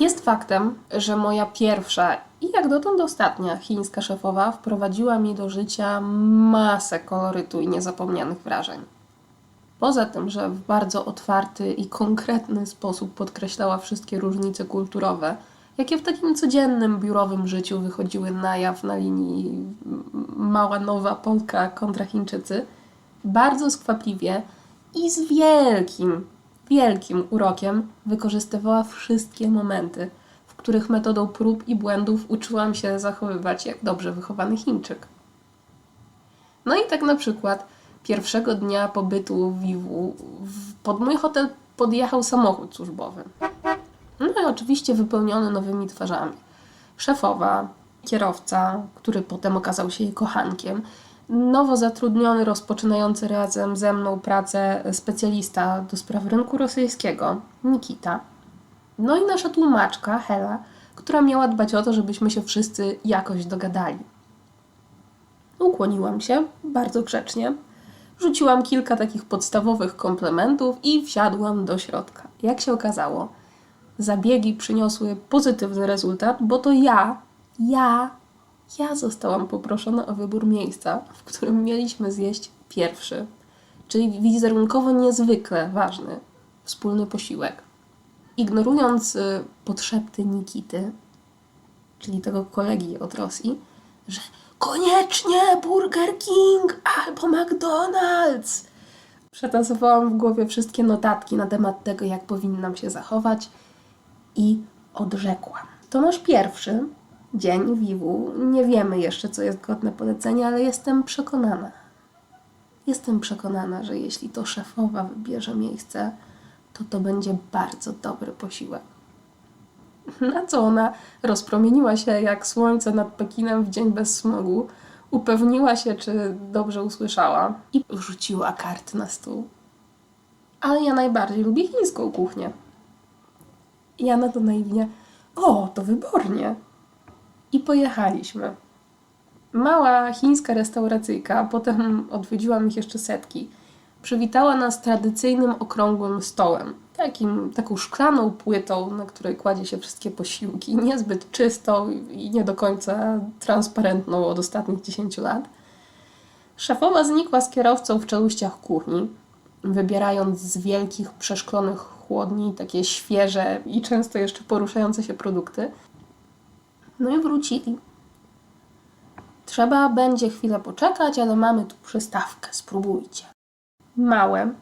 Jest faktem, że moja pierwsza i jak dotąd ostatnia chińska szefowa wprowadziła mi do życia masę kolorytu i niezapomnianych wrażeń. Poza tym, że w bardzo otwarty i konkretny sposób podkreślała wszystkie różnice kulturowe, jakie w takim codziennym biurowym życiu wychodziły na jaw na linii mała nowa Polka kontra Chińczycy, bardzo skwapliwie i z wielkim, wielkim urokiem wykorzystywała wszystkie momenty, w których metodą prób i błędów uczyłam się zachowywać jak dobrze wychowany Chińczyk. No i tak na przykład pierwszego dnia pobytu w Wiwu pod mój hotel podjechał samochód służbowy. No i oczywiście wypełniony nowymi twarzami. Szefowa, kierowca, który potem okazał się jej kochankiem, nowo zatrudniony, rozpoczynający razem ze mną pracę specjalista do spraw rynku rosyjskiego, Nikita. No i nasza tłumaczka, Hela, która miała dbać o to, żebyśmy się wszyscy jakoś dogadali. Ukłoniłam się, bardzo grzecznie. Rzuciłam kilka takich podstawowych komplementów i wsiadłam do środka. Jak się okazało, zabiegi przyniosły pozytywny rezultat, bo to ja, ja, ja zostałam poproszona o wybór miejsca, w którym mieliśmy zjeść pierwszy, czyli wizerunkowo niezwykle ważny wspólny posiłek. Ignorując y, podszepty Nikity, czyli tego kolegi od Rosji, że koniecznie Burger King albo McDonald's. Przetasowałam w głowie wszystkie notatki na temat tego, jak powinnam się zachować i odrzekłam. To nasz pierwszy dzień Wiwu. Nie wiemy jeszcze, co jest godne polecenia, ale jestem przekonana. Jestem przekonana, że jeśli to szefowa wybierze miejsce, to to będzie bardzo dobry posiłek. Na co ona rozpromieniła się jak słońce nad Pekinem w dzień bez smogu, upewniła się, czy dobrze usłyszała i rzuciła karty na stół. Ale ja najbardziej lubię chińską kuchnię. Ja na to naiwnie, o, to wybornie. I pojechaliśmy. Mała chińska restauracyjka, potem odwiedziłam ich jeszcze setki, przywitała nas tradycyjnym okrągłym stołem. Takim, taką szklaną płytą, na której kładzie się wszystkie posiłki, niezbyt czystą i nie do końca transparentną od ostatnich 10 lat. Szefowa znikła z kierowcą w czeluściach kuchni, wybierając z wielkich, przeszklonych chłodni takie świeże i często jeszcze poruszające się produkty. No i wrócili. Trzeba będzie chwilę poczekać, ale mamy tu przystawkę, spróbujcie. Małe,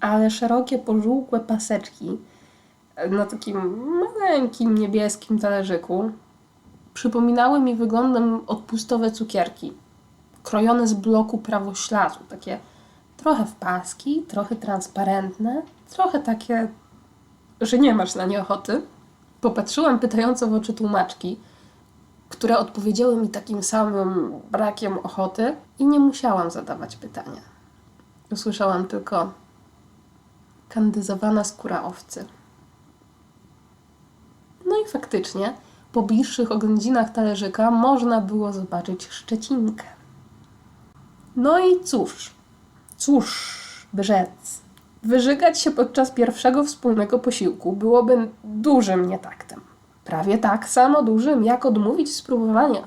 ale szerokie, pożółkłe paseczki na takim maleńkim niebieskim talerzyku przypominały mi wyglądem odpustowe cukierki, krojone z bloku prawoślazu, takie trochę w paski, trochę transparentne, trochę takie, że nie masz na nie ochoty. Popatrzyłam pytająco w oczy tłumaczki, które odpowiedziały mi takim samym brakiem ochoty i nie musiałam zadawać pytania. Usłyszałam tylko kandyzowana skóra owcy. No i faktycznie, po bliższych oględzinach talerzyka można było zobaczyć szczecinkę. No i cóż, cóż, by rzec, wyżygać się podczas pierwszego wspólnego posiłku byłoby dużym nietaktem. Prawie tak samo dużym, jak odmówić spróbowania.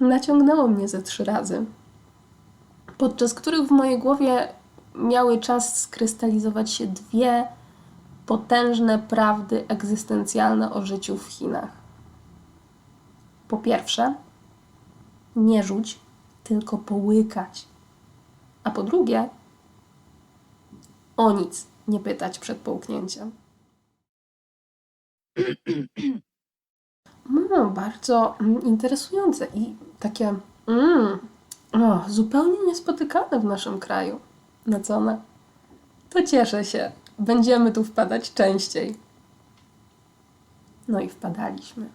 Naciągnęło mnie ze trzy razy, podczas których w mojej głowie miały czas skrystalizować się dwie potężne prawdy egzystencjalne o życiu w Chinach. Po pierwsze, nie rzuć, tylko połykać. A po drugie, o nic nie pytać przed połknięciem. No, bardzo mm, interesujące i takie mm, o, zupełnie niespotykane w naszym kraju. Na co ona? To cieszę się. Będziemy tu wpadać częściej. No i wpadaliśmy.